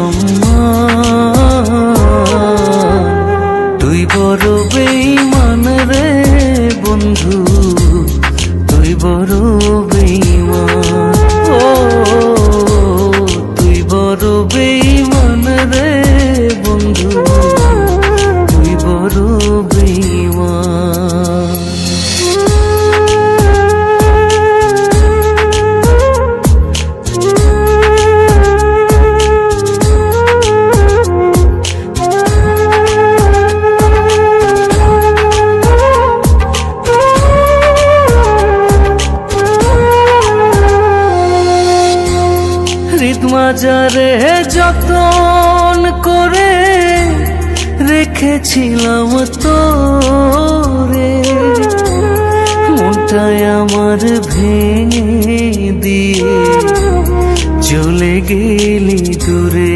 রে হৃদমাজারে যতন করে রেখেছিলাম তো রে মনটায় আমার ভেঙে দিয়ে চলে গেলি দূরে।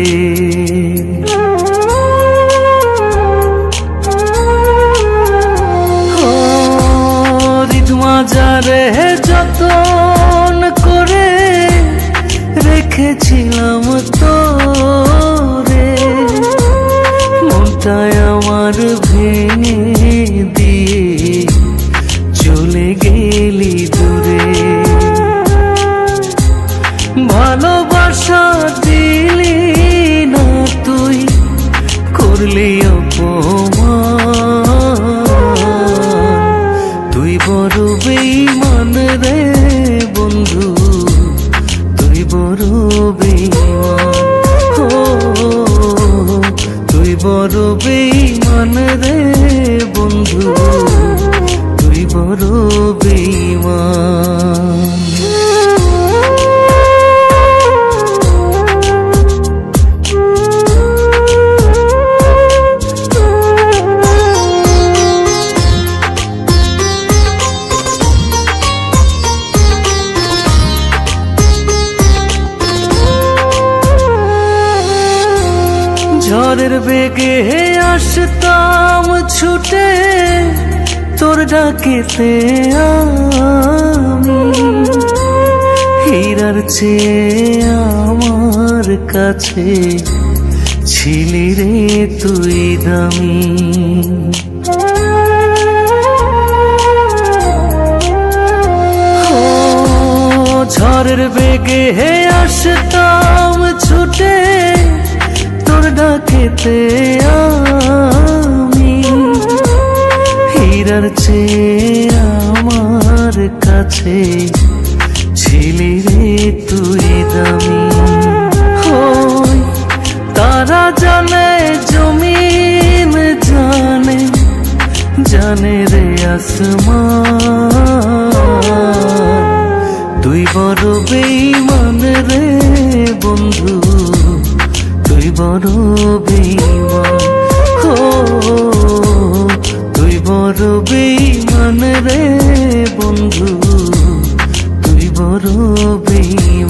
রেখেছিলাম তোরে। মনটায় আমার ভেঙে দিয়ে চলে গেলি দূরে। ভালোবাসা দিলি না তুই করলি বড় বেইমান ও তুই বড় বেইমান রে বন্ধু। ঝড়ের বেগে আসতাম ছুটে তোর ডাকেতে হীরার চেয়ে আমার কাছে ছিলি রে তুই দামি। ডাকেতে আমি, হীরার চেয়ে আমার কাছে ছিলি রে তুই দামি। তারা জানে, জমিন জানে জানে রে আসমান। তুই বড় বেইমান রে Vì